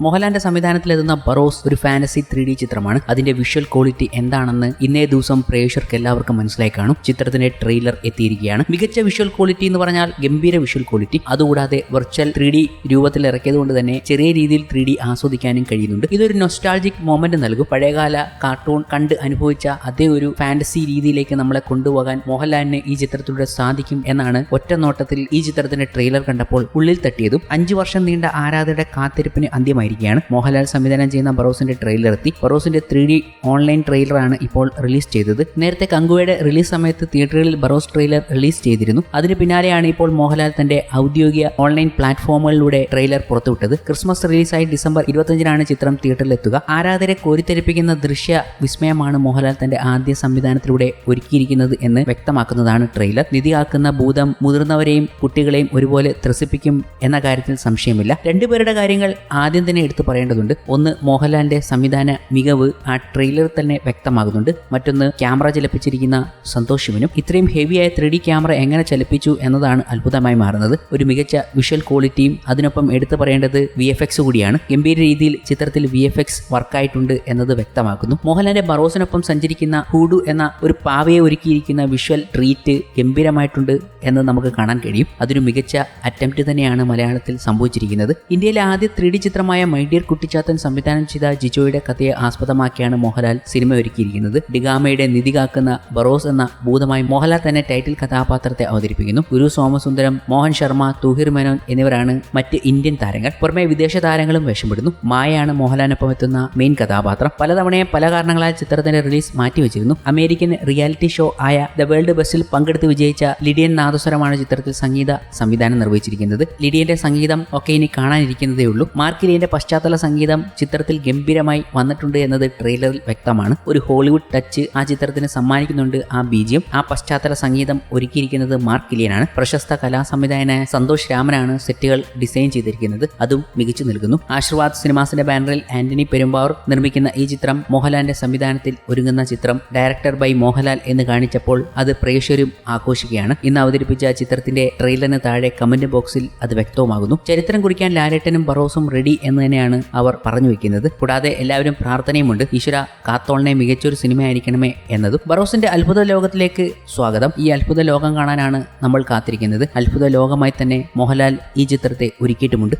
മോഹൻലാലിന്റെ സംവിധാനത്തിലെത്തുന്ന ബറോസ് ഒരു fantasy three D ചിത്രമാണ്. അതിന്റെ വിഷ്വൽ ക്വാളിറ്റി എന്താണെന്ന് ഇന്നേ ദിവസം പ്രേക്ഷകർക്ക് എല്ലാവർക്കും മനസ്സിലായി കാണും. ചിത്രത്തിന്റെ ട്രെയിലർ എത്തിയിരിക്കുകയാണ്. മികച്ച വിഷ്വൽ ക്വാളിറ്റി എന്ന് പറഞ്ഞാൽ ഗംഭീര വിഷ്വൽ ക്വാളിറ്റി അതുകൂടാതെ വെർച്വൽ ത്രീ ഡി രൂപത്തിൽ ഇറക്കിയത് കൊണ്ട് തന്നെ ചെറിയ രീതിയിൽ ത്രീ ഡി ആസ്വദിക്കാനും കഴിയുന്നുണ്ട്. ഇതൊരു നൊസ്റ്റാൾജിക് മോമെന്റ് നൽകും. പഴയകാല കാർട്ടൂൺ കണ്ട് അനുഭവിച്ച അതേ ഒരു ഫാന്റസി രീതിയിലേക്ക് നമ്മളെ കൊണ്ടുപോകാൻ മോഹൻലാലിന് ഈ ചിത്രത്തിലൂടെ സാധിക്കും എന്നാണ് ഒറ്റ നോട്ടത്തിൽ ഈ ചിത്രത്തിന്റെ ട്രെയിലർ കണ്ടപ്പോൾ ഉള്ളിൽ തട്ടിയതും. അഞ്ചു വർഷം നീണ്ട ആരാധകരുടെ കാത്തിരിപ്പിന് അന്ത്യമായിരിക്കുകയാണ് മോഹൻലാൽ സംവിധാനം ചെയ്യുന്ന ബറോസിന്റെ ട്രെയിലർ എത്തി. ബറോസിന്റെ ത്രീ ഡി ഓൺലൈൻ ട്രെയിലറാണ് ഇപ്പോൾ റിലീസ് ചെയ്തത്. നേരത്തെ കങ്കുവയുടെ റിലീസ് സമയത്ത് തിയേറ്ററുകളിൽ ബറോസ് ട്രെയിലർ റിലീസ് ചെയ്തിരുന്നു. അതിന് പിന്നാലെയാണ് ഇപ്പോൾ മോഹൻലാൽ തന്റെ ഔദ്യോഗിക ഓൺലൈൻ പ്ലാറ്റ്ഫോമുകളിലൂടെ ട്രെയിലർ പുറത്തുവിട്ടത്. ക്രിസ്മസ് റിലീസായി ഡിസംബർ ഇരുപത്തഞ്ചിനാണ് ചിത്രം തിയേറ്ററിലെത്തുക ആരാധകരെ കോരിത്തെരിപ്പിക്കുന്ന ദൃശ്യ വിസ്മയമാണ് മോഹൻലാൽ തന്റെ ആദ്യ സംവിധാനത്തിലൂടെ ഒരുക്കിയിരിക്കുന്നത് എന്ന് വ്യക്തമാക്കുന്നതാണ് ട്രെയിലർ നിധിയാക്കുന്ന ഭൂതം മുതിർന്നവരെയും കുട്ടികളെയും ഒരുപോലെ ത്രസിപ്പിക്കും എന്ന കാര്യത്തിൽ സംശയമില്ല. രണ്ടുപേരുടെ കാര്യങ്ങൾ ആദ്യം തന്നെ എടുത്തു പറയേണ്ടതുണ്ട്. ഒന്ന് മോഹൻലാലിന്റെ സംവിധാന മികവ് ആ ട്രെയിലർ തന്നെ വ്യക്തമാകുന്നുണ്ട്. മറ്റൊന്ന് ക്യാമറ ചലിപ്പിച്ചിരിക്കുന്ന സന്തോഷ് ശിവനും. ഇത്രയും ഹെവിയായ ത്രീ ഡി ക്യാമറ എങ്ങനെ ചലിപ്പിച്ചു എന്നതാണ് അത്ഭുതമായി മാറുന്നത്. ഒരു മികച്ച വിഷ്വൽ ക്വാളിറ്റിയും അതിനൊപ്പം എടുത്തു പറയേണ്ടത് വി എഫ് എക്സ് കൂടിയാണ്. ഗംഭീര രീതിയിൽ ചിത്രത്തിൽ വി എഫ് എക്സ് വർക്കായിട്ടുണ്ട് എന്നത് വ്യക്തമാക്കുന്നു. മോഹൻലാലിന്റെ ബറോസിനൊപ്പം സഞ്ചരിക്കുന്ന ഹൂഡു എന്ന ഒരു പാവയെ ഒരുക്കിയിരിക്കുന്ന വിഷ്വൽ ട്രീറ്റ് ഗംഭീരമായിട്ടുണ്ട് എന്ന് നമുക്ക് കാണാൻ കഴിയും. അതൊരു മികച്ച അറ്റംപ്റ്റ് തന്നെയാണ് മലയാളത്തിൽ സംഭവിച്ചിരിക്കുന്നത്. ഇന്ത്യയിലെ ആദ്യ ത്രീ ഡി ചിത്രമായ മൈ ഡിയർ കുട്ടിച്ചാത്തൻ സംവിധാനം ചെയ്ത ജിജോയുടെ കഥയെ ആസ്പദമാക്കിയാണ് മോഹൻലാൽ സിനിമ ഒരുക്കിയിരിക്കുന്നത്. ഡിഗാമയുടെ നിധി കാക്കുന്ന ബറോസ് എന്ന ഭൂതമായി മോഹൻലാൽ തന്നെ ടൈറ്റിൽ കഥാപാത്രത്തെ അവതരിപ്പിക്കുന്നു. ഗുരു സോമസുന്ദരം മോഹൻ ശർമ്മ തുഹിർ മേനോൻ എന്നിവരാണ് മറ്റ് ഇന്ത്യൻ താരങ്ങൾ. പുറമെ വിദേശ താരങ്ങളും വേഷമിടുന്നു മായയാണ് മോഹൻലാലിനൊപ്പം എത്തുന്ന മെയിൻ കഥാപാത്രം. പലതവണയും പല കാരണങ്ങളാൽ ചിത്രത്തിന്റെ റിലീസ് മാറ്റിവെച്ചിരുന്നു. അമേരിക്കൻ റിയാലിറ്റി ഷോ ആയ ദ വേൾഡ് ബസ്സിൽ പങ്കെടുത്ത് വിജയിച്ച ലിഡിയൻ നാദസ്വരമാണ് ചിത്രത്തിൽ സംഗീത സംവിധാനം നിർവഹിച്ചിരിക്കുന്നത്. ലിഡിയന്റെ സംഗീതം ഒക്കെ ഇനി കാണാനിരിക്കുന്നതേ ഉള്ളൂ മാർക്കിലിയന്റെ പശ്ചാത്തല സംഗീതം ചിത്രത്തിൽ ഗംഭീരമായി വന്നിട്ടുണ്ട് എന്നത് ട്രെയിലറിൽ വ്യക്തമാണ്. ഒരു ഹോളിവുഡ് ടച്ച് ആ ചിത്രത്തിന് സമ്മാനിക്കുന്നുണ്ട് ആ ബീജിയം. ആ പശ്ചാത്തല സംഗീതം ഒരുക്കിയിരിക്കുന്നത് മാർക്ക് കിലിയനാണ് പ്രശസ്ത കലാ സംവിധായകനായ സന്തോഷ് രാമനാണ് സെറ്റുകൾ ഡിസൈൻ ചെയ്തിരിക്കുന്നത്. അതും മികച്ചു നൽകുന്നു ആശീർവാദ് സിനിമാസിന്റെ ബാനറിൽ ആന്റണി പെരുമ്പാവൂർ നിർമ്മിക്കുന്ന ഈ ചിത്രം മോഹൻലാലിന്റെ സംവിധാനത്തിൽ ഒരുങ്ങുന്ന ചിത്രം. ഡയറക്ടർ ബൈ മോഹൻലാൽ എന്ന് കാണിച്ചപ്പോൾ അത് പ്രേക്ഷകരും ആഘോഷിക്കുകയാണ്. ഇന്ന് അവതരിപ്പിച്ച ചിത്രത്തിന്റെ ട്രെയിലറിന് താഴെ കമന്റ് ബോക്സിൽ അത് വ്യക്തമാകുന്നു ചരിത്രം കുറിക്കാൻ ലാലേട്ടനും ബറോസും റെഡി എന്ന് തന്നെയാണ് അവർ പറഞ്ഞു വെക്കുന്നത്. കൂടാതെ എല്ലാവരും പ്രാർത്ഥനയുമുണ്ട്. ഈശ്വര കാത്തോളിനെ മികച്ചൊരു സിനിമയായിരിക്കണമേ എന്നതും ബറോസിന്റെ അത്ഭുത ലോകത്തിലേക്ക് സ്വാഗതം. ഈ അത്ഭുത ലോകം കാണാനാണ് നമ്മൾ കാത്തിരിക്കുന്നത്. അത്ഭുത ലോകമായി തന്നെ മോഹൻലാൽ ഈ ചിത്രത്തെ ഒരുക്കിയിട്ടുമുണ്ട്.